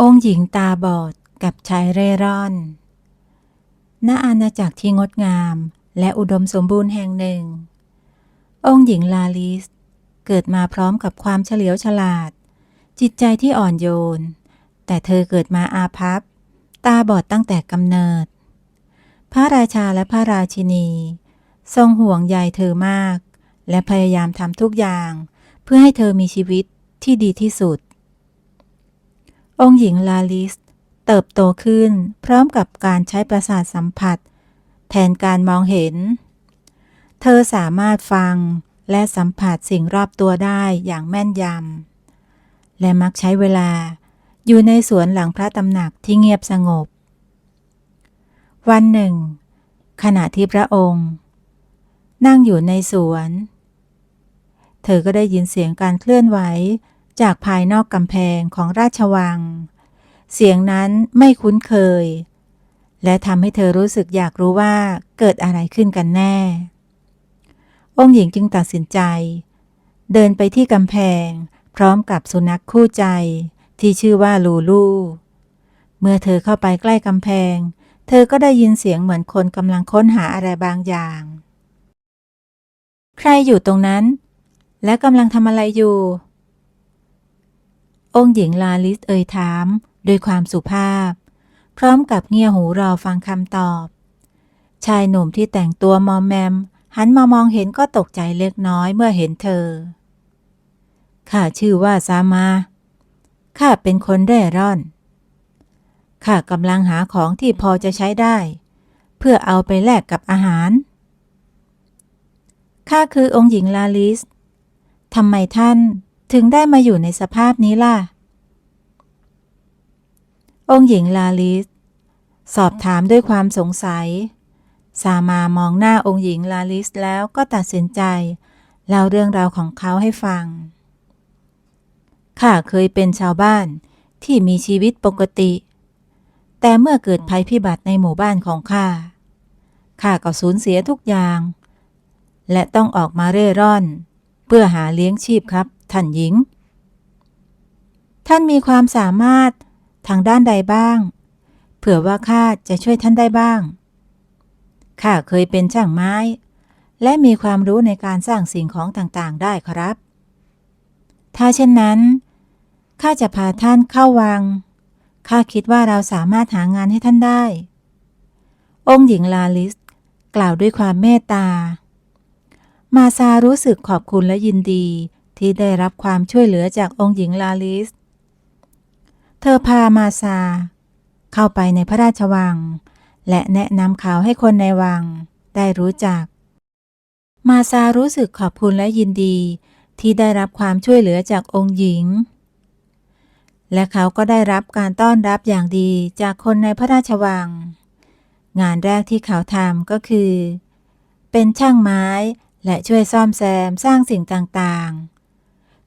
องค์หญิงตาบอดกับชายเร่ร่อน ณ อาณาจักรที่งดงามและอุดมสมบูรณ์แห่งหนึ่ง องค์หญิงลาลิส เกิดมาพร้อมกับความเฉลียวฉลาด จิตใจที่อ่อนโยน แต่เธอเกิดมาอาภัพ ตาบอดตั้งแต่กำเนิด พระราชาและพระราชินี ทรงห่วงใยเธอมาก และพยายามทำทุกอย่าง เพื่อให้เธอมีชีวิตที่ดีที่สุด องค์หญิงลาลิส เติบโตขึ้น พร้อมกับการใช้ประสาทสัมผัส แทนการมองเห็น เธอสามารถฟังและสัมผัสสิ่งรอบตัวได้อย่างแม่นยำ และมักใช้เวลาอยู่ในสวนหลังพระตำหนักที่เงียบสงบ วันหนึ่ง ขณะที่พระองค์ นั่งอยู่ในสวน เธอก็ได้ยินเสียงการเคลื่อนไหว จากภายนอกกำแพงของราชวัง เสียงนั้นไม่คุ้นเคย และทำให้เธอรู้สึกอยากรู้ว่าเกิดอะไรขึ้นกันแน่ องค์หญิงจึงตัดสินใจ เดินไปที่กำแพง พร้อมกับสุนัขคู่ใจที่ชื่อว่าลูลูเมื่อเธอเข้าไปใกล้กำแพง เธอก็ได้ยินเสียงเหมือนคนกำลังค้นหาอะไรบางอย่าง ใครอยู่ตรงนั้น และกำลังทำอะไรอยู่ องค์หญิงลาลิสเอ่ยถามด้วยความสุภาพ พร้อมกับเงี่ยหูรอฟังคำตอบ ชายหนุ่มที่แต่งตัวมอมแมม หันมามองเห็นก็ตกใจเล็กน้อยเมื่อเห็นเธอ ข้าชื่อว่าซามา ข้าเป็นคนเร่ร่อน ข้ากำลังหาของที่พอจะใช้ได้ เพื่อเอาไปแลกกับอาหาร ข้าคือองค์หญิงลาลิสทำไมท่าน ถึงได้มาอยู่ในสภาพนี้ล่ะ องค์หญิงลาลิส สอบถามด้วยความสงสัย สามามองหน้าองค์หญิงลาลิสแล้วก็ตัดสินใจเล่าเรื่องราวของเขาให้ฟัง ข้าเคยเป็นชาวบ้านที่มีชีวิตปกติ แต่เมื่อเกิดภัยพิบัติในหมู่บ้านของข้า ข้าก็สูญเสียทุกอย่าง และต้องออกมาเร่ร่อน เพื่อหาเลี้ยงชีพครับ ท่านหญิง ท่านมีความสามารถทางด้านใดบ้าง เผื่อว่าข้าจะช่วยท่านได้บ้าง ข้าเคยเป็นช่างไม้ และมีความรู้ในการสร้างสิ่งของต่างๆ ได้ครับ ถ้าเช่นนั้น ข้าจะพาท่านเข้าวัง ข้าคิดว่าเราสามารถหางานให้ท่านได้ องค์หญิงลาลิสกล่าวด้วยความเมตตา มาซารู้สึกขอบคุณและยินดี ที่ได้รับความช่วยเหลือจากองค์หญิงลาลิส เธอพามาซา เข้าไปในพระราชวัง และแนะนำข่าวให้คนในวัง ได้รู้จัก มาซารู้สึกขอบคุณและยินดีที่ได้รับความช่วยเหลือจากองค์หญิง และเขาก็ได้รับการต้อนรับอย่างดีจากคนในพระราชวัง งานแรกที่เขาทำก็คือ เป็นช่างไม้และช่วยซ่อมแซมสร้างสิ่งต่างๆ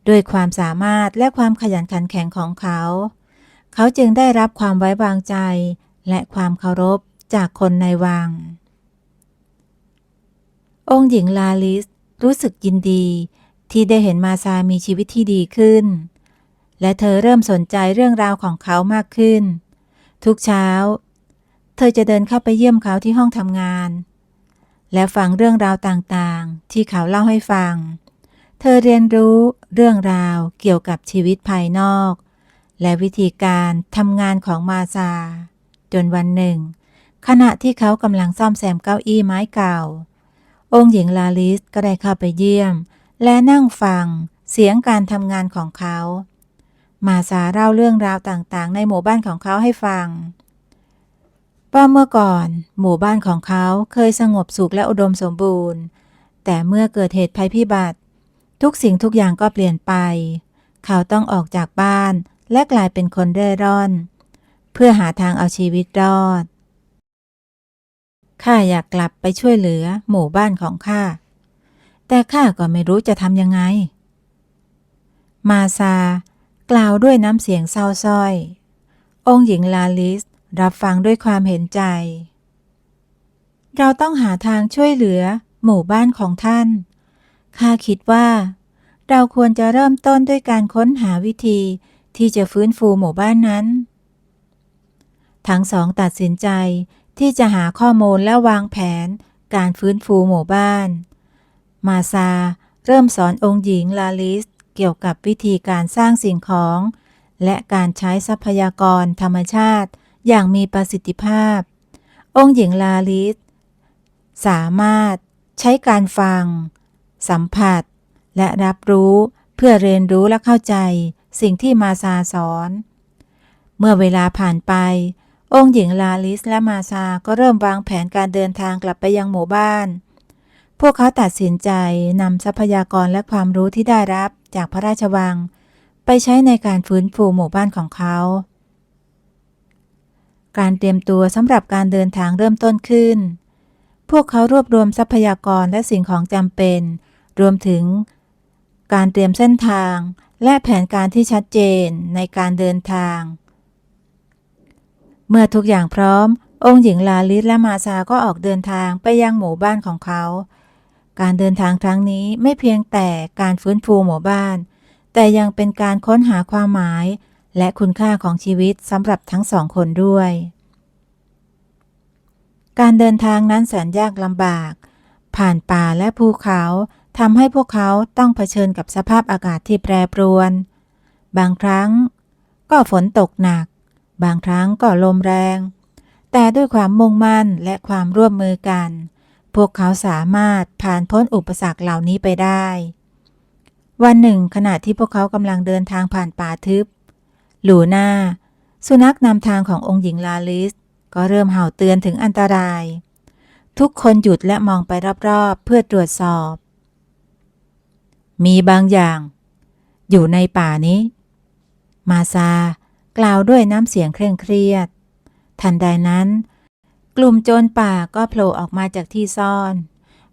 ด้วยความสามารถและความขยันขันแข็งของเขา เขาจึงได้รับความไว้วางใจ และความเคารพจากคนในวัง องค์หญิงลาลิสรู้สึกยินดีที่ได้เห็นมาซามีชีวิตที่ดีขึ้น และเธอเริ่มสนใจเรื่องราวของเขามากขึ้น ทุกเช้า เธอจะเดินเข้าไปเยี่ยมเขาที่ห้องทำงาน และฟังเรื่องราวต่างๆ ที่เขาเล่าให้ฟัง เธอเรียนรู้เรื่องราวเกี่ยวกับชีวิตภายนอก และวิธีการทำงานของมาซา จนวันหนึ่ง ขณะที่เขากำลังซ่อมแซมเก้าอี้ไม้เก่า องค์หญิงลาลิสก็ได้เข้าไปเยี่ยม และนั่งฟังเสียงการทำงานของเขา มาซาเล่าเรื่องราวต่างๆ ในหมู่บ้านของเขาให้ฟังว่าเมื่อก่อน หมู่บ้านของเขาเคยสงบสุขและอุดมสมบูรณ์ แต่เมื่อเกิดเหตุภัยพิบัติ ทุกสิ่งทุกอย่างก็เปลี่ยนไป เขาต้องออกจากบ้านและกลายเป็นคนเร่ร่อน เพื่อหาทางเอาชีวิตรอด ข้าอยากกลับไปช่วยเหลือหมู่บ้านของข้า แต่ข้าก็ไม่รู้จะทำยังไง มาซากล่าวด้วยน้ำเสียงเศร้าส้อย องค์หญิงลาลิสรับฟังด้วยความเห็นใจ เราต้องหาทางช่วยเหลือหมู่บ้านของท่าน ข้าคิดว่า เราควรจะเริ่มต้นด้วยการค้นหาวิธีที่จะฟื้นฟูหมู่บ้านนั้น ทั้งสองตัดสินใจที่จะหาข้อมูลและวางแผนการฟื้นฟูหมู่บ้าน มาซาเริ่มสอนองค์หญิงลาลิสเกี่ยวกับวิธีการสร้างสิ่งของ และการใช้ทรัพยากรธรรมชาติอย่างมีประสิทธิภาพ องค์หญิงลาลิสสามารถใช้การฟัง สัมผัส และรับรู้เพื่อเรียนรู้และเข้าใจสิ่งที่มาซาสอน เมื่อเวลาผ่านไป องค์หญิงลาลิสและมาซาก็เริ่มวางแผนการเดินทางกลับไปยังหมู่บ้าน พวกเขาตัดสินใจนำทรัพยากรและความรู้ที่ได้รับจากพระราชวัง ไปใช้ในการฟื้นฟูหมู่บ้านของเขา การเตรียมตัวสำหรับการเดินทางเริ่มต้นขึ้น พวกเขารวบรวมทรัพยากรและสิ่งของจำเป็น รวมถึงการเตรียมเส้นทางและแผนการที่ชัดเจนในการเดินทาง เมื่อทุกอย่างพร้อม องค์หญิงลาลิสและมาซาก็ออกเดินทางไปยังหมู่บ้านของเขา การเดินทางครั้งนี้ไม่เพียงแต่การฟื้นฟูหมู่บ้าน แต่ยังเป็นการค้นหาความหมายและคุณค่าของชีวิตสำหรับทั้งสองคนด้วย การเดินทางนั้นแสนยากลำบาก ผ่านป่าและภูเขา ทำให้พวกเขาต้องเผชิญกับสภาพอากาศที่แปรปรวน บางครั้งก็ฝนตกหนัก บางครั้งก็ลมแรง แต่ด้วยความมุ่งมั่นและความร่วมมือกัน พวกเขาสามารถผ่านพ้นอุปสรรคเหล่านี้ไปได้ วันหนึ่งขณะที่พวกเขากำลังเดินทางผ่านป่าทึบ หลูน่า สุนัขนำทางขององค์หญิงลาลิส ก็เริ่มเห่าเตือนถึงอันตราย ทุกคนหยุดและมองไปรอบๆ เพื่อตรวจสอบ มีบางอย่าง อยู่ในป่านี้ มาซากล่าวด้วยน้ำเสียงเคร่งเครียด ทันใดนั้น กลุ่มโจรป่าก็โผล่ออกมาจากที่ซ่อน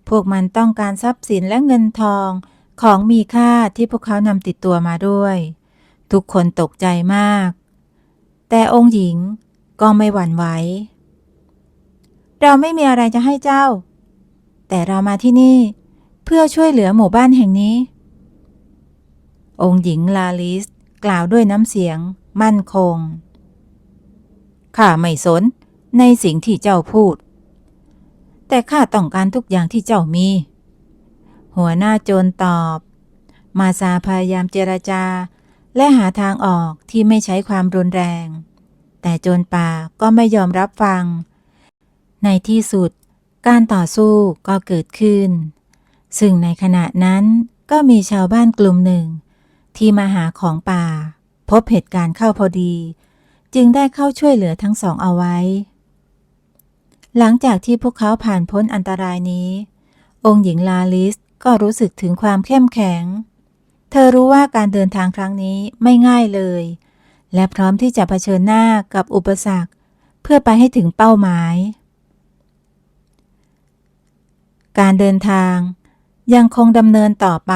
พวกมันต้องการทรัพย์สินและเงินทองของมีค่าที่พวกเขานำติดตัวมาด้วย ทุกคนตกใจมาก แต่องค์หญิงก็ไม่หวั่นไหวเราไม่มีอะไรจะให้เจ้า แต่เรามาที่นี่เพื่อช่วยเหลือหมู่บ้านแห่งนี้ องค์หญิงลาลิส กล่าวด้วยน้ำเสียง มั่นคง ข้าไม่สน ในสิ่งที่เจ้าพูด แต่ข้าต้องการทุกอย่างที่เจ้ามี หัวหน้าโจรตอบ มาซาพยายามเจรจา และหาทางออกที่ไม่ใช้ความรุนแรง แต่โจรป่าก็ไม่ยอมรับฟัง ในที่สุด การต่อสู้ก็เกิดขึ้น ซึ่งในขณะนั้นก็มีชาวบ้านกลุ่มหนึ่ง ที่มาหาของป่า พบเหตุการณ์เข้าพอดี จึงได้เข้าช่วยเหลือทั้งสองเอาไว้ หลังจากที่พวกเขาผ่านพ้นอันตรายนี้ องค์หญิงลาลิสก็รู้สึกถึงความเข้มแข็ง เธอรู้ว่าการเดินทางครั้งนี้ไม่ง่ายเลย และพร้อมที่จะเผชิญหน้ากับอุปสรรค เพื่อไปให้ถึงเป้าหมาย การเดินทางยังคงดำเนินต่อไป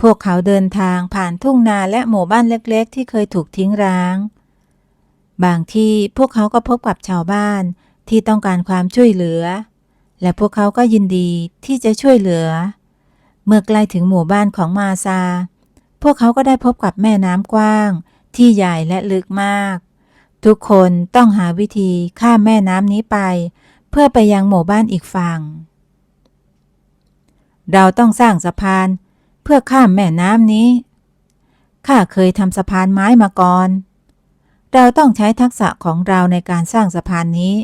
พวกเขาเดินทางผ่านทุ่งนาและหมู่บ้านเล็กๆ ที่เคยถูกทิ้งร้าง บางที่พวกเขาก็พบกับชาวบ้านที่ต้องการความช่วยเหลือ และพวกเขาก็ยินดีที่จะช่วยเหลือ เมื่อใกล้ถึงหมู่บ้านของมาซา พวกเขาก็ได้พบกับแม่น้ำกว้าง ที่ใหญ่และลึกมาก ทุกคนต้องหาวิธีข้ามแม่น้ำนี้ไป เพื่อไปยังหมู่บ้านอีกฝั่ง เราต้องสร้างสะพาน พื่อข้ามแม่น้ำนี้ ข้าเคยทำสะพานไม้มาก่อน เราต้องใช้ทักษะของเราในการสร้างสะพานนี้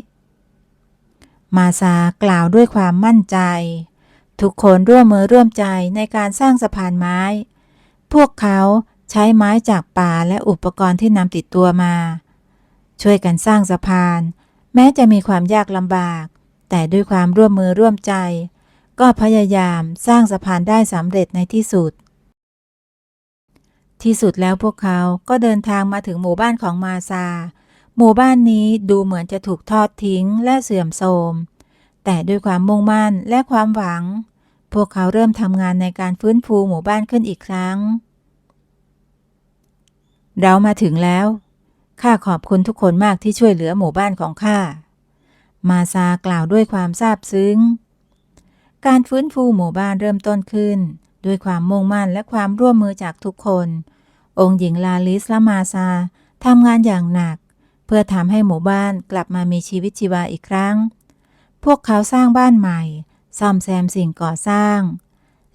มาซากล่าวด้วยความมั่นใจ ทุกคนร่วมมือร่วมใจในการสร้างสะพานไม้ พวกเขาใช้ไม้จากป่าและอุปกรณ์ที่นำติดตัวมา ช่วยกันสร้างสะพาน แม้จะมีความยากลำบาก แต่ด้วยความร่วมมือร่วมใจ ก็พยายามสร้างสะพานได้สำเร็จในที่สุด ที่สุดแล้วพวกเขาก็เดินทางมาถึงหมู่บ้านของมาซา หมู่บ้านนี้ดูเหมือนจะถูกทอดทิ้งและเสื่อมโทรม แต่ด้วยความมุ่งมั่นและความหวัง พวกเขาเริ่มทำงานในการฟื้นฟูหมู่บ้านขึ้นอีกครั้ง เรามาถึงแล้ว ข้าขอบคุณทุกคนมากที่ช่วยเหลือหมู่บ้านของข้า มาซากล่าวด้วยความซาบซึ้ง การฟื้นฟูหมู่บ้านเริ่มต้นขึ้น ด้วยความมุ่งมั่นและความร่วมมือจากทุกคน องค์หญิงลาลิสและมาซาทำงานอย่างหนัก เพื่อทำให้หมู่บ้านกลับมามีชีวิตชีวาอีกครั้ง พวกเขาสร้างบ้านใหม่ ซ่อมแซมสิ่งก่อสร้าง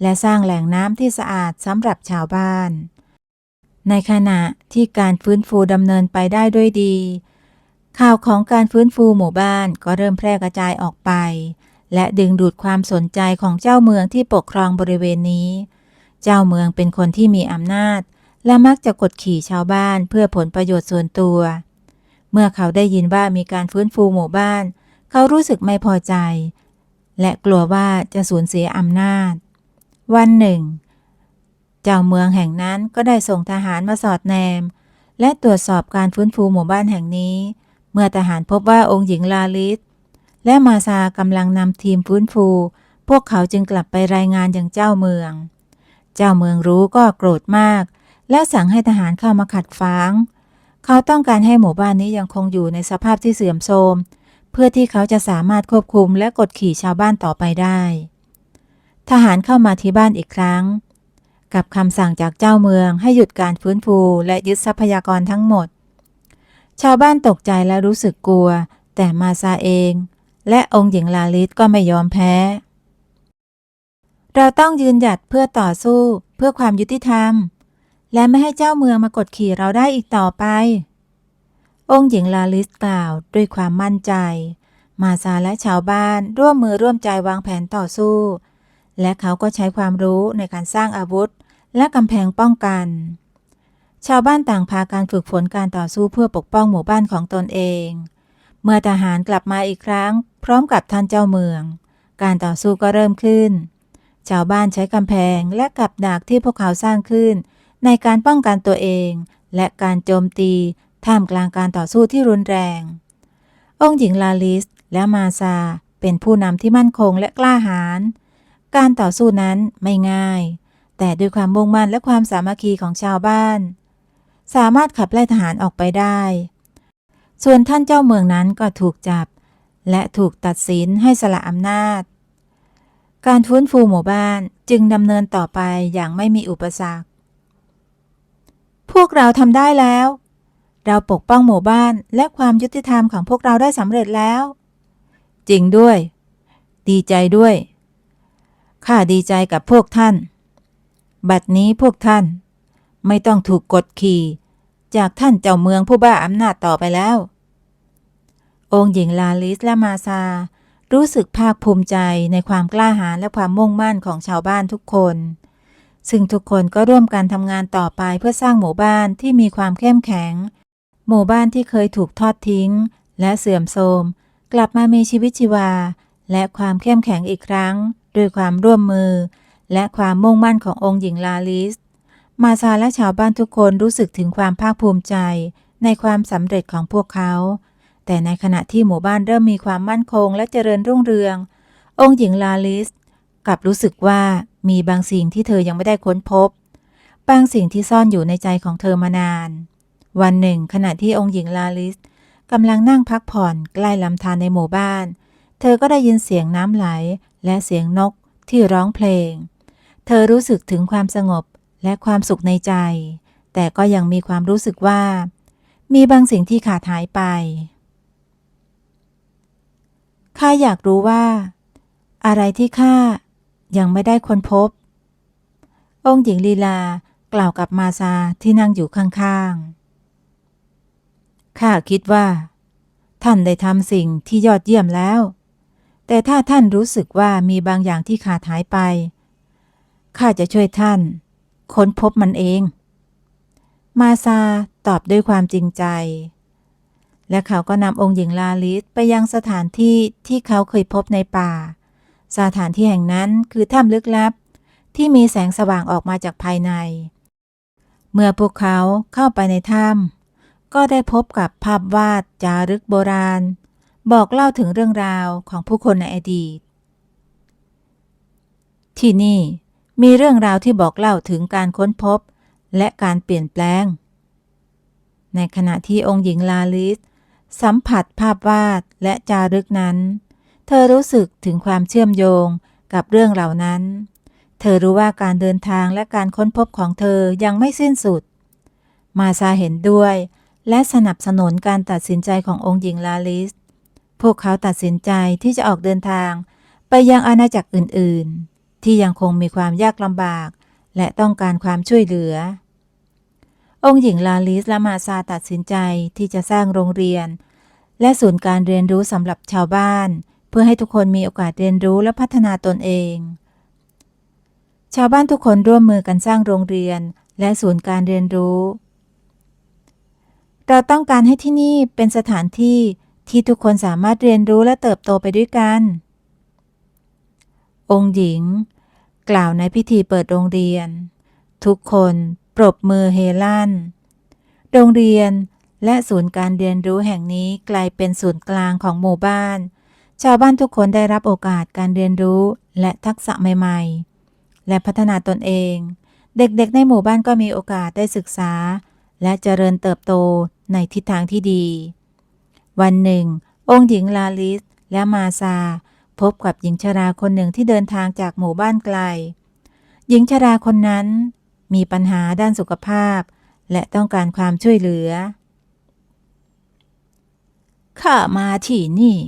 และสร้างแหล่งน้ำที่สะอาดสำหรับชาวบ้าน ในขณะที่การฟื้นฟูดำเนินไปได้ด้วยดี ข่าวของการฟื้นฟูหมู่บ้านก็เริ่มแพร่กระจายออกไป และดึงดูดความสนใจของเจ้าเมืองที่ปกครองบริเวณนี้ เจ้าเมืองเป็นคนที่มีอำนาจ และมักจะกดขี่ชาวบ้านเพื่อผลประโยชน์ส่วนตัว เมื่อเขาได้ยินว่ามีการฟื้นฟูหมู่บ้าน เขารู้สึกไม่พอใจ และกลัวว่าจะสูญเสียอำนาจ วันหนึ่ง เจ้าเมืองแห่งนั้นก็ได้ส่งทหารมาสอดแนม และตรวจสอบการฟื้นฟูหมู่บ้านแห่งนี้ เมื่อทหารพบว่าองค์หญิงลาลิส และมาซากำลังนำทีมฟื้นฟู พวกเขาจึงกลับไปรายงานอย่างเจ้าเมือง เจ้าเมืองรู้ก็โกรธมาก และสั่งให้ทหารเข้ามาขัดฟ้าง เขาต้องการให้หมู่บ้านนี้ยังคงอยู่ในสภาพที่เสื่อมโทรม เพื่อที่เขาจะสามารถควบคุมและกดขี่ชาวบ้านต่อไปได้ ทหารเข้ามาที่บ้านอีกครั้ง กับคำสั่งจากเจ้าเมืองให้หยุดการฟื้นฟูและยึดทรัพยากรทั้งหมด ชาวบ้านตกใจและรู้สึกกลัว แต่มาซาเอง และองค์หญิงลาลิสก็ไม่ยอมแพ้ เราต้องยืนหยัดเพื่อต่อสู้เพื่อความยุติธรรม และไม่ให้เจ้าเมืองมากดขี่เราได้อีกต่อไป องค์หญิงลาลิสกล่าวด้วยความมั่นใจ มาซาและชาวบ้านร่วมมือร่วมใจวางแผนต่อสู้ และเขาก็ใช้ความรู้ในการสร้างอาวุธ และกำแพงป้องกัน ชาวบ้านต่างพาการฝึกฝนการต่อสู้เพื่อปกป้องหมู่บ้านของตนเอง เมื่อทหารกลับมาอีกครั้ง พร้อมกับท่านเจ้าเมือง การต่อสู้ก็เริ่มขึ้น ชาวบ้านใช้กำแพงและกับดักที่พวกเขาสร้างขึ้น ในการป้องกันตัวเอง และการโจมตีท่ามกลางการต่อสู้ที่รุนแรง องค์หญิงลาลิสและมาซาเป็นผู้นำที่มั่นคงและกล้าหาญ การต่อสู้นั้นไม่ง่าย แต่ด้วยความมุ่งมั่นและความสามัคคีของชาวบ้าน สามารถขับไล่ทหารออกไปได้ ส่วนท่านเจ้าเมืองนั้นก็ถูกจับ และถูกตัดสินให้สละอำนาจ การฟื้นฟูหมู่บ้านจึงดำเนินต่อไปอย่างไม่มีอุปสรรค พวกเราทำได้แล้ว เราปกป้องหมู่บ้านและความยุติธรรมของพวกเราได้สำเร็จแล้ว จริงด้วย ดีใจด้วย ข้าดีใจกับพวกท่าน บัดนี้พวกท่าน ไม่ต้องถูกกดขี่ จากท่านเจ้าเมืองผู้บ้าอำนาจต่อไปแล้ว องค์หญิงลาลิสและมาซา รู้สึกภาคภูมิใจในความกล้าหาญและความมุ่งมั่นของชาวบ้านทุกคน ซึ่งทุกคนก็ร่วมกันทำงานต่อไปเพื่อสร้างหมู่บ้านที่มีความเข้มแข็ง หมู่บ้านที่เคยถูกทอดทิ้ง และเสื่อมโทรม กลับมามีชีวิตชีวา และความเข้มแข็งอีกครั้ง ด้วยความร่วมมือ และความมุ่งมั่นขององค์หญิงลาลิส มาซาและชาวบ้านทุกคนรู้สึกถึงความภาคภูมิใจในความสำเร็จของพวกเขา แต่ในขณะที่หมู่บ้านเริ่มมีความมั่นคงและเจริญรุ่งเรือง องค์หญิงลาลิสกลับรู้สึกว่ามีบางสิ่งที่เธอยังไม่ได้ค้นพบ บางสิ่งที่ซ่อนอยู่ในใจของเธอมานาน วันหนึ่ง ขณะที่องค์หญิงลาลิสกำลังนั่งพักผ่อนใกล้ลำธารในหมู่บ้าน เธอก็ได้ยินเสียงน้ำไหลและเสียงนกที่ร้องเพลง เธอรู้สึกถึงความสงบ และความสุขในใจ แต่ก็ยังมีความรู้สึกว่า มีบางสิ่งที่ขาดหายไปข้าอยากรู้ว่า อะไรที่ข้ายังไม่ได้ค้นพบ องค์หญิงลีลากล่าวกับมาซาที่นั่งอยู่ข้างๆ ข้าคิดว่า ท่านได้ทำสิ่งที่ยอดเยี่ยมแล้ว แต่ถ้าท่านรู้สึกว่ามีบางอย่างที่ขาดหายไป ข้าจะช่วยท่าน ค้นพบมันเอง มาซาตอบด้วยความจริงใจ และเขาก็นำองค์หญิงลาลิสไปยังสถานที่ที่เขาเคยพบในป่า สถานที่แห่งนั้นคือถ้ำลึกลับ ที่มีแสงสว่างออกมาจากภายใน เมื่อพวกเขาเข้าไปในถ้ำก็ได้พบกับภาพวาดจารึกโบราณ บอกเล่าถึงเรื่องราวของผู้คนในอดีต ที่นี่ มีเรื่องราวที่บอกเล่าถึงการค้นพบ และการเปลี่ยนแปลง ในขณะที่องค์หญิงลาลิส สัมผัสภาพวาดและจารึกนั้น เธอรู้สึกถึงความเชื่อมโยงกับเรื่องเหล่านั้น เธอรู้ว่าการเดินทางและการค้นพบของเธอยังไม่สิ้นสุด มาซาเห็นด้วย และสนับสนุนการตัดสินใจขององค์หญิงลาลิส พวกเขาตัดสินใจที่จะออกเดินทางไปยังอาณาจักรอื่นๆ ที่ยังคงมีความยากลำบาก และต้องการความช่วยเหลือ องค์หญิงลาลิสและมาซาตัดสินใจที่จะสร้างโรงเรียน และศูนย์การเรียนรู้สำหรับชาวบ้าน เพื่อให้ทุกคนมีโอกาสเรียนรู้และพัฒนาตนเอง ชาวบ้านทุกคนร่วมมือกันสร้างโรงเรียน และศูนย์การเรียนรู้ เราต้องการให้ที่นี่เป็นสถานที่ที่ทุกคนสามารถเรียนรู้และเติบโตไปด้วยกัน องค์หญิง กล่าวในพิธีเปิดโรงเรียน ทุกคนปรบมือเฮลั่น โรงเรียนและศูนย์การเรียนรู้แห่งนี้กลายเป็นศูนย์กลางของหมู่บ้าน ชาวบ้านทุกคนได้รับโอกาสการเรียนรู้และทักษะใหม่ๆ และพัฒนาตนเอง เด็กๆ ในหมู่บ้านก็มีโอกาสได้ศึกษา และเจริญเติบโตในทิศทางที่ดี วันหนึ่ง องค์หญิงลาลิสและมาซา พบกับหญิงชราคนหนึ่งที่เดินทางจากหมู่บ้านไกล หญิงชราคนนั้นมีปัญหาด้านสุขภาพ และต้องการความช่วยเหลือ ข้ามาที่นี่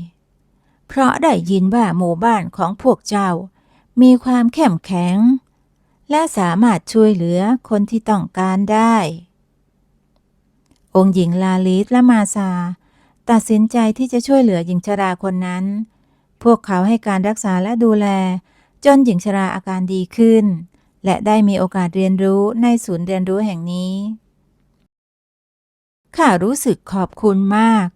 เพราะได้ยินว่าหมู่บ้านของพวกเจ้า มีความเข้มแข็ง และสามารถช่วยเหลือคนที่ต้องการได้ องค์หญิงลาลิสและมาซาตัดสินใจที่จะช่วยเหลือหญิงชราคนนั้น พวกเขาให้การรักษาและดูแล จนหญิงชราอาการดีขึ้น และได้มีโอกาสเรียนรู้ในศูนย์เรียนรู้แห่งนี้ข้ารู้สึกขอบคุณมาก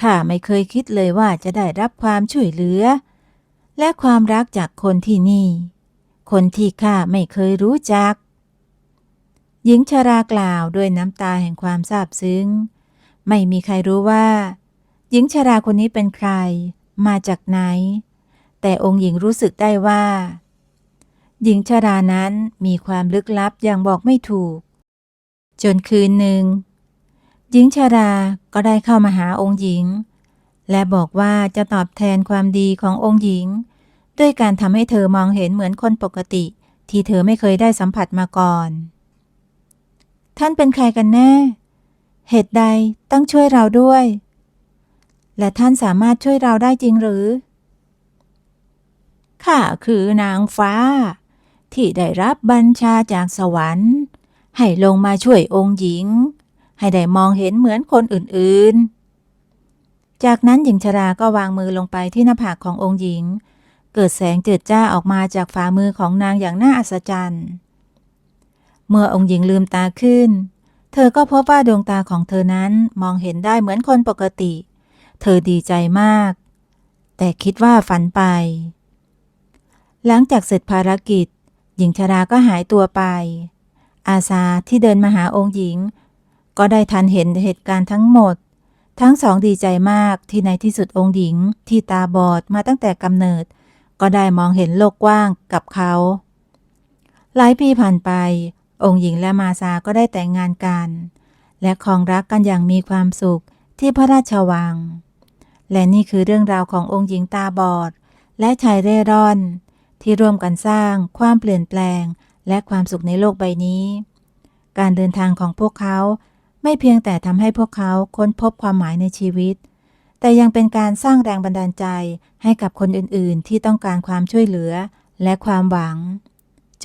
ข้าไม่เคยคิดเลยว่าจะได้รับความช่วยเหลือ และความรักจากคนที่นี่ คนที่ข้าไม่เคยรู้จัก หญิงชรากล่าวด้วยน้ำตาแห่งความซาบซึ้ง ไม่มีใครรู้ว่า หญิงชราคนนี้เป็นใคร มาจากไหน แต่องค์หญิงรู้สึกได้ว่า หญิงชรานั้นมีความลึกลับอย่างบอกไม่ถูก จนคืนหนึ่ง หญิงชาราก็ได้เข้ามาหาองค์หญิง และบอกว่าจะตอบแทนความดีขององค์หญิง ด้วยการทำให้เธอมองเห็นเหมือนคนปกติ ที่เธอไม่เคยได้สัมผัสมาก่อน ท่านเป็นใครกันแน่ เหตุใดต้องช่วยเราด้วย และท่านสามารถช่วยเราได้จริงหรือ ข้าคือนางฟ้า ที่ได้รับบัญชาจากสวรรค์ ให้ลงมาช่วยองค์หญิง ให้ได้มองเห็นเหมือนคนอื่นๆ จากนั้นหญิงชราก็วางมือลงไปที่หน้าผากขององค์หญิง เกิดแสงเจิดจ้าออกมาจากฝ่ามือของนางอย่างน่าอัศจรรย์ เมื่อองค์หญิงลืมตาขึ้น เธอก็พบว่าดวงตาของเธอนั้นมองเห็นได้เหมือนคนปกติเเธอดีใจมาก แต่คิดว่าฝันไป หลังจากเสร็จภารกิจ หญิงชราก็หายตัวไป อาซาที่เดินมาหาองค์หญิง ก็ได้ทันเห็นเหตุการณ์ทั้งหมด ทั้งสองดีใจมากที่ในที่สุดองค์หญิง ที่ตาบอดมาตั้งแต่กำเนิด ก็ได้มองเห็นโลกกว้างกับเขา หลายปีผ่านไป องค์หญิงและมาซาก็ได้แต่งงานกันและครองรักกันอย่างมีความสุขที่พระราชวัง และนี่คือเรื่องราวขององค์หญิงตาบอด และชายเร่ร่อน ที่ร่วมกันสร้างความเปลี่ยนแปลง และความสุขในโลกใบนี้ การเดินทางของพวกเขาไม่เพียงแต่ทำให้พวกเขาค้นพบความหมายในชีวิต แต่ยังเป็นการสร้างแรงบันดาลใจให้กับคนอื่นๆ ที่ต้องการความช่วยเหลือและความหวัง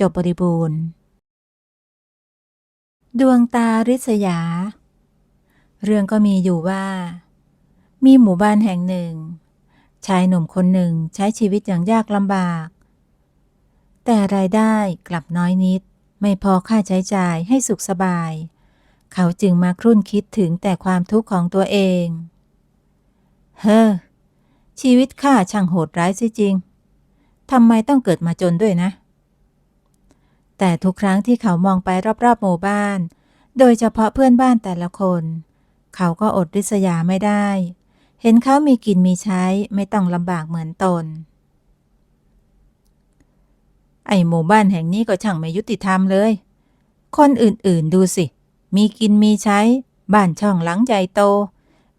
จบบริบูรณ์ ดวงตาริษยา เรื่องก็มีอยู่ว่า มีหมู่บ้านแห่งหนึ่ง ชายหนุ่มคนหนึ่งใช้ชีวิตอย่างยากลำบาก แต่รายได้กลับน้อยนิด ไม่พอค่าใช้จ่ายให้สุขสบาย เขาจึงมาครุ่นคิดถึงแต่ความทุกข์ของตัวเอง เฮ้อ ชีวิตข้าช่างโหดร้ายสิจริงทำไมต้องเกิดมาจนด้วยนะ แต่ทุกครั้งที่เขามองไปรอบๆหมู่บ้าน โดยเฉพาะเพื่อนบ้านแต่ละคน เขาก็อดริษยาไม่ได้ เห็นเขามีกินมีใช้ไม่ต้องลำบากเหมือนตน ไอหมู่บ้านแห่งนี้ก็ช่างไม่ยุติธรรมเลย คนอื่นๆดูสิ มีกินมีใช้ บ้านช่องหลังใหญ่โต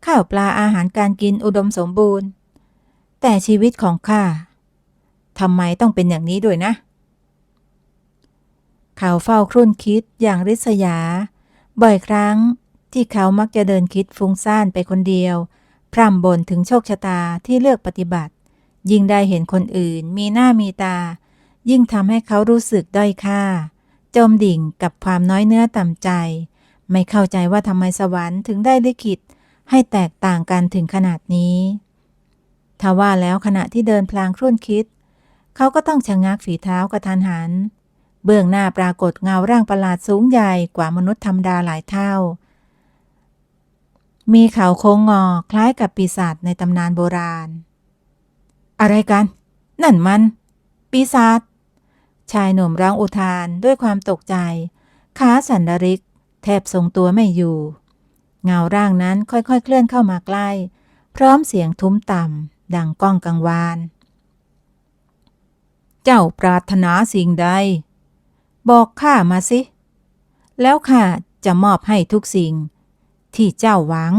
ข้าวปลาอาหารการกินอุดมสมบูรณ์ แต่ชีวิตของข้าทำไมต้องเป็นอย่างนี้ด้วยนะ เขาเฝ้าครุ่นคิดอย่างริษยา บ่อยครั้งที่เขามักจะเดินคิดฟุ้งซ่านไปคนเดียว พร่ำบ่นถึงโชคชะตาที่เลือกปฏิบัติ ยิ่งได้เห็นคนอื่น มีหน้ามีตา ยิ่งทำให้เขารู้สึกด้อยค่า จมดิ่งกับความน้อยเนื้อต่ำใจ ไม่เข้าใจว่าทำไมสวรรค์ถึงได้ลิขิต ให้แตกต่างกันถึงขนาดนี้ทว่าแล้วขณะที่เดินพลางครุ่นคิด เขาก็ต้องชะงักฝีเท้ากระทันหัน เบื้องหน้าปรากฏเงาร่างประหลาดสูงใหญ่กว่ามนุษย์ธรรมดาหลายเท่า มีเขาโค้งงอคล้ายกับปีศาจในตำนานโบราณ อะไรกัน นั่นมัน ปีศาจชายหนุ่มร้องอุทานด้วยความตกใจขาสันดริก แทบทรงตัวไม่อยู่ เงาร่างนั้นค่อยๆ เคลื่อนเข้ามาใกล้ พร้อมเสียงทุ้มต่ำดังก้องกังวาน เจ้าปรารถนาสิ่งใด บอกข้ามาสิ แล้วข้าจะมอบให้ทุกสิ่ง ที่เจ้าหวัง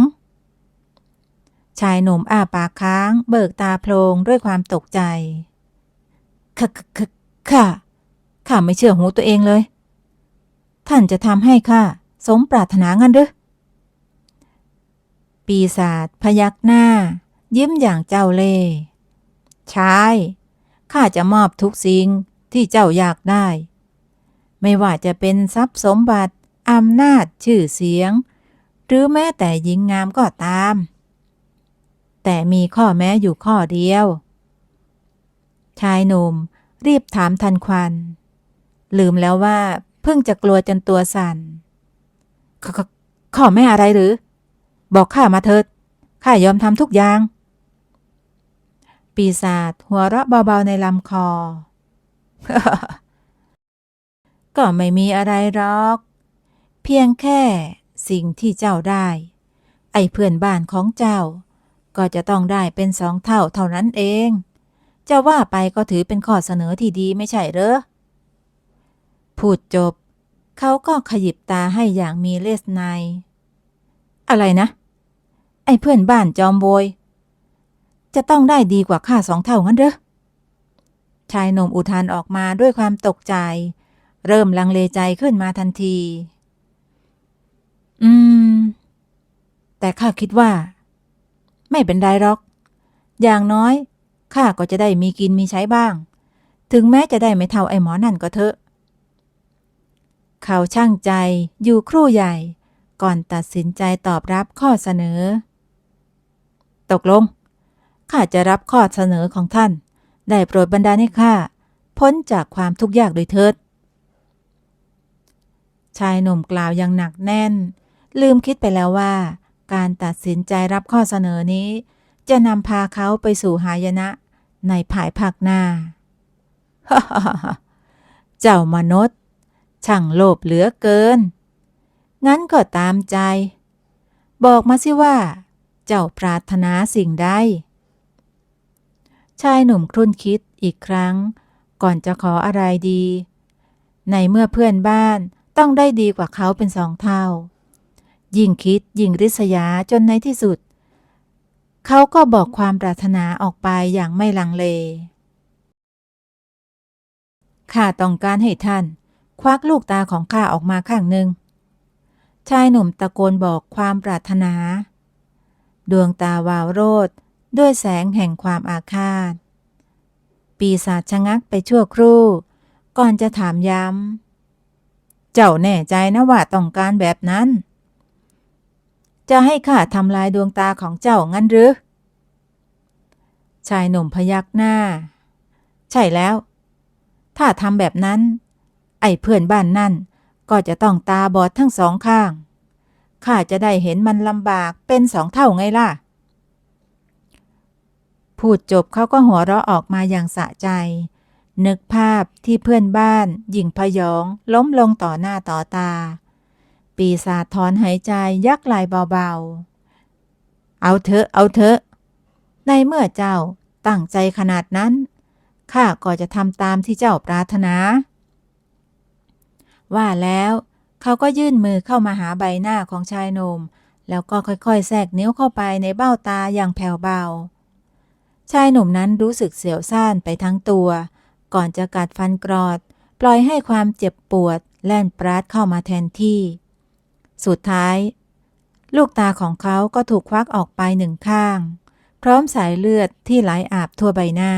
ชายหนุ่มอ้าปากค้าง เบิกตาโพลงด้วยความตกใจค่ะค่ะข้าข้าไม่เชื่อหูตัวเองเลย ท่านจะทำให้ข้าสมปรารถนางั้นหรือปีศาจพยักหน้า ยิ้มอย่างเจ้าเล่ห์ใช่ข้าจะมอบทุกสิ่งที่เจ้าอยากได้ ไม่ว่าจะเป็นทรัพย์สมบัติอำนาจชื่อเสียง หรือแม้แต่หญิงงามก็ตาม แต่มีข้อแม้อยู่ข้อเดียว ชายหนุ่มรีบถามทันควัน ลืมแล้วว่าเพิ่งจะกลัวจนตัวสั่นขขข้อแม่อะไรหรือ บอกข้ามาเถิดข้ายอมทำทุกอย่าง ปีศาจหัวเราะเบาๆในลำคอ ก็ไม่มีอะไรหรอก เพียงแค่ สิ่งที่เจ้าได้ ไอ้เพื่อนบ้านของเจ้า ก็จะต้องได้เป็นสองเท่าเท่านั้นเองจะว่าไปก็ถือเป็นข้อเสนอที่ดีไม่ใช่เหรอ พูดจบ เขาก็ขยิบตาให้อย่างมีเลสใน อะไรนะ ไอ้เพื่อนบ้านจอมโบยจะต้องได้ดีกว่าข้าสองเท่างั้นเหรอ ชายหนุ่มอุทานออกมาด้วยความตกใจ เริ่มลังเลใจขึ้นมาทันที อืม แต่ข้าคิดว่า ไม่เป็นไรหรอก อย่างน้อยข้าก็จะได้มีกินมีใช้บ้าง ถึงแม้จะได้ไม่เท่าไอ้หมอนั่นก็เถอะ เขาช่างใจอยู่ครู่ใหญ่ ก่อนตัดสินใจตอบรับข้อเสนอ ตกลงข้าจะรับข้อเสนอของท่าน ได้โปรดบรรดาลให้ข้าพ้นจากความทุกข์ยากโดยเถิด ชายหนุ่มกล่าวอย่างหนักแน่น ลืมคิดไปแล้วว่า การตัดสินใจรับข้อเสนอนี้ จะนำพาเขาไปสู่หายนะในภายภาคหน้า เจ้ามนุษย์ ช่างโลภเหลือเกิน งั้นก็ตามใจ บอกมาสิว่า เจ้าปรารถนาสิ่งใด ชายหนุ่มครุ่นคิดอีกครั้ง ก่อนจะขออะไรดี ในเมื่อเพื่อนบ้านต้องได้ดีกว่าเขาเป็นสองเท่า ยิ่งคิดยิ่งริษยาจนในที่สุด เขาก็บอกความปรารถนาออกไปอย่างไม่ลังเล ข้าต้องการให้ท่าน ควักลูกตาของข้าออกมาข้างหนึ่ง ชายหนุ่มตะโกนบอกความปรารถนา ดวงตาวาวโรดด้วยแสงแห่งความอาฆาต ปีศาจชะงักไปชั่วครู่ ก่อนจะถามย้ำ เจ้าแน่ใจนะว่าต้องการแบบนั้น จะให้ข้าทำลายดวงตาของเจ้างั้นหรือ ชายหนุ่มพยักหน้า ใช่แล้ว ถ้าทำแบบนั้น ไอ้เพื่อนบ้านนั่น ก็จะต้องตาบอดทั้งสองข้าง ข้าจะได้เห็นมันลำบากเป็นสองเท่าไงล่ะ พูดจบเขาก็หัวเราะออกมาอย่างสะใจ นึกภาพที่เพื่อนบ้านหญิงพยองล้มลงต่อหน้าต่อตา ปีศาจถอนหายใจยักไหลเบาๆ เอาเถอะ เอาเถอะ ในเมื่อเจ้าตั้งใจขนาดนั้น ข้าก็จะทำตามที่เจ้าปรารถนา ว่าแล้วเขาก็ยื่นมือเข้ามาหาใบหน้าของชายหนุ่มแล้วก็ค่อยๆ แทรกนิ้วเข้าไปในเบ้าตาอย่างแผ่วเบา ชายหนุ่มนั้นรู้สึกเสียวซ่านไปทั้งตัว ก่อนจะกัดฟันกรอด ปล่อยให้ความเจ็บปวด แล่นปราดเข้ามาแทนที่ สุดท้าย ลูกตาของเขาก็ถูกควักออกไปหนึ่งข้าง พร้อมสายเลือดที่ไหลอาบทั่วใบหน้า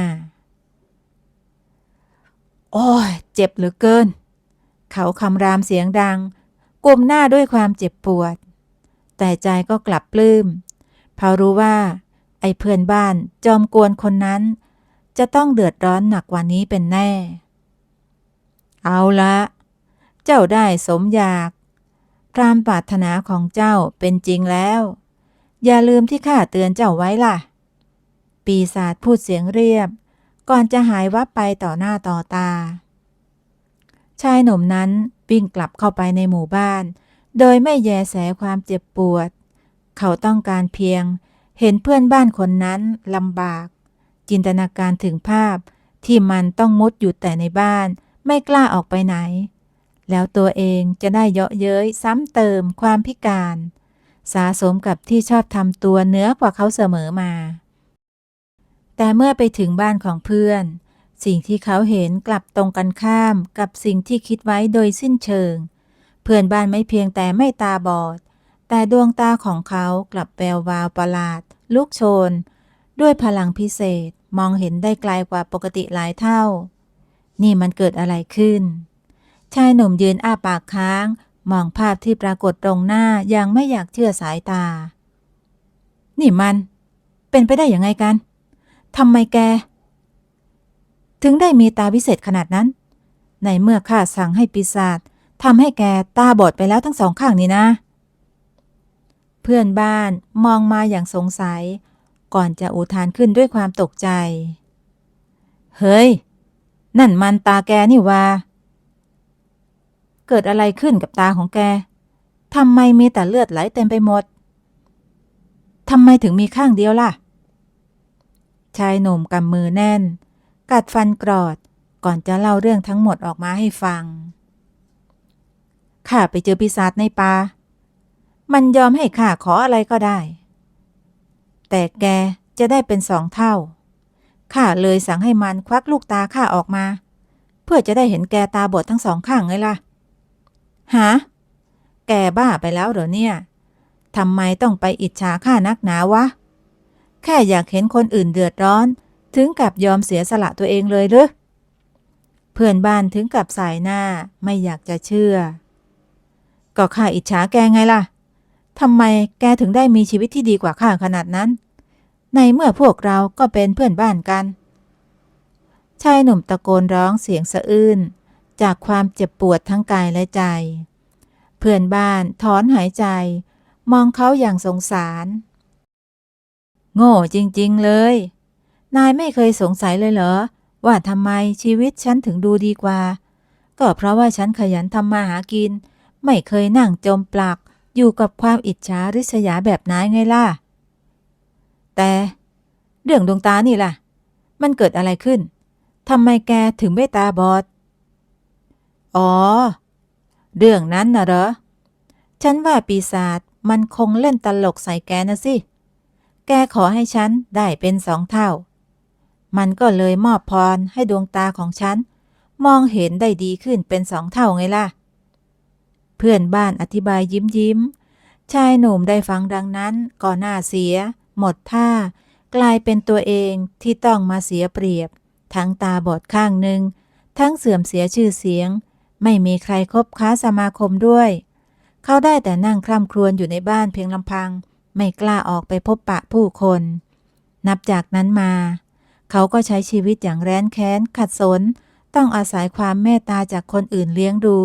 โอ้ยเจ็บเหลือเกิน เขาคำรามเสียงดังกลุมหน้าด้วยความเจ็บปวด แต่ใจก็กลับปลื้มเพราะรู้ว่า ไอ้เพื่อนบ้านจอมกวนคนนั้น จะต้องเดือดร้อนหนักกว่านี้เป็นแน่ เอาละ เจ้าได้สมอยาก ความปรารถนาของเจ้าเป็นจริงแล้ว อย่าลืมที่ข้าเตือนเจ้าไว้ล่ะ ปีศาจพูดเสียงเรียบ ก่อนจะหายวับไปต่อหน้าต่อตา ชายหนุ่มนั้นวิ่งกลับเข้าไปในหมู่บ้าน โดยไม่แยแสความเจ็บปวด เขาต้องการเพียง เห็นเพื่อนบ้านคนนั้นลำบาก จินตนาการถึงภาพที่มันต้องมุดอยู่แต่ในบ้าน ไม่กล้าออกไปไหน แล้วตัวเองจะได้เยาะเย้ยซ้ำเติมความพิการสาสมกับที่ชอบทำตัวเหนือกว่าเขาเสมอมา แต่เมื่อไปถึงบ้านของเพื่อน สิ่งที่เขาเห็นกลับตรงกันข้ามกับสิ่งที่คิดไว้โดยสิ้นเชิง เพื่อนบ้านไม่เพียงแต่ไม่ตาบอด แต่ดวงตาของเขากลับแวววาวประหลาด ลุกโชน ด้วยพลังพิเศษมองเห็นได้ไกลกว่าปกติหลายเท่า นี่มันเกิดอะไรขึ้น ชายหนุ่มยืนอ้าปากค้าง มองภาพที่ปรากฏตรงหน้ายังไม่อยากเชื่อสายตา นี่มัน เป็นไปได้ยังไงกันทำไมแก ถึงได้มีตาวิเศษขนาดนั้น ในเมื่อข้าสั่งให้ปีศาจทำให้แกตาบอดไปแล้วทั้งสองข้างนี่นะ เพื่อนบ้านมองมาอย่างสงสัย ก่อนจะอุทานขึ้นด้วยความตกใจ เฮ้ย นั่นมันตาแกนี่วา เกิดอะไรขึ้นกับตาของแกทำไมมีแต่เลือดไหลเต็มไปหมดทำไมถึงมีข้างเดียวล่ะ ชายหนุ่มกำมือแน่น กัดฟันกรอดก่อนจะเล่าเรื่องทั้งหมดออกมาให้ฟัง ข้าไปเจอปีศาจในป่า มันยอมให้ข้าขออะไรก็ได้ แต่แกจะได้เป็นสองเท่า ข้าเลยสั่งให้มันควักลูกตาข้าออกมา เพื่อจะได้เห็นแกตาบอดทั้งสองข้างไงล่ะ หาแกบ้าไปแล้วเหรอเนี่ย ทำไมต้องไปอิจฉาข้านักหนาวะ แค่อยากเห็นคนอื่นเดือดร้อน ถึงกับยอมเสียสละตัวเองเลยหรือเพื่อนบ้านถึงกับสายหน้าไม่อยากจะเชื่อ ก็ข้าอิจฉาแกไงล่ะ ทำไมแกถึงได้มีชีวิตที่ดีกว่าข้าขนาดนั้น ในเมื่อพวกเราก็เป็นเพื่อนบ้านกัน ชายหนุ่มตะโกนร้องเสียงสะอื้น จากความเจ็บปวดทั้งกายและใจ เพื่อนบ้านถอนหายใจ มองเขาอย่างสงสาร โง่จริงๆเลย นายไม่เคยสงสัยเลยเหรอ ว่าทำไมชีวิตฉันถึงดูดีกว่า ก็เพราะว่าฉันขยันทำมาหากิน ไม่เคยนั่งจมปลัก อยู่กับความอิจฉาริษยาแบบนายไงล่ะ แต่เรื่องดวงตานี่ล่ะ มันเกิดอะไรขึ้นทำไมแกถึงไม่ตาบอด อ๋อ เรื่องนั้นน่ะเหรอ ฉันว่าปีศาจมันคงเล่นตลกใส่แกนะสิ แกขอให้ฉันได้เป็นสองเท่า มันก็เลยมอบพรให้ดวงตาของฉัน มองเห็นได้ดีขึ้นเป็นสองเท่าไงล่ะ เพื่อนบ้านอธิบายยิ้มยิ้ม ชายหนุ่มได้ฟังดังนั้นก็หน้าเสีย หมดท่า กลายเป็นตัวเองที่ต้องมาเสียเปรียบ ทั้งตาบอดข้างหนึ่งทั้งเสื่อมเสียชื่อเสียง ไม่มีใครคบค้าสมาคมด้วย เขาได้แต่นั่งคร่ำครวญอยู่ในบ้านเพียงลำพัง ไม่กล้าออกไปพบปะผู้คน นับจากนั้นมา เขาก็ใช้ชีวิตอย่างแร้นแค้น ขัดสน ต้องอาศัยความเมตตาจากคนอื่นเลี้ยงดู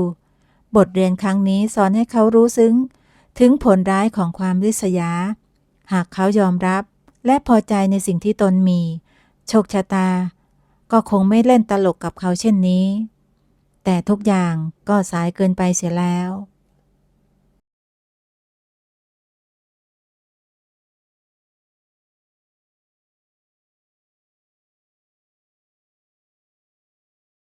บทเรียนครั้งนี้สอนให้เขารู้ซึ้ง ถึงผลร้ายของความริษยา หากเขายอมรับและพอใจในสิ่งที่ตนมี โชคชะตา ก็คงไม่เล่นตลกกับเขาเช่นนี้ แต่ทุกอย่างก็สายเกินไปเสียแล้ว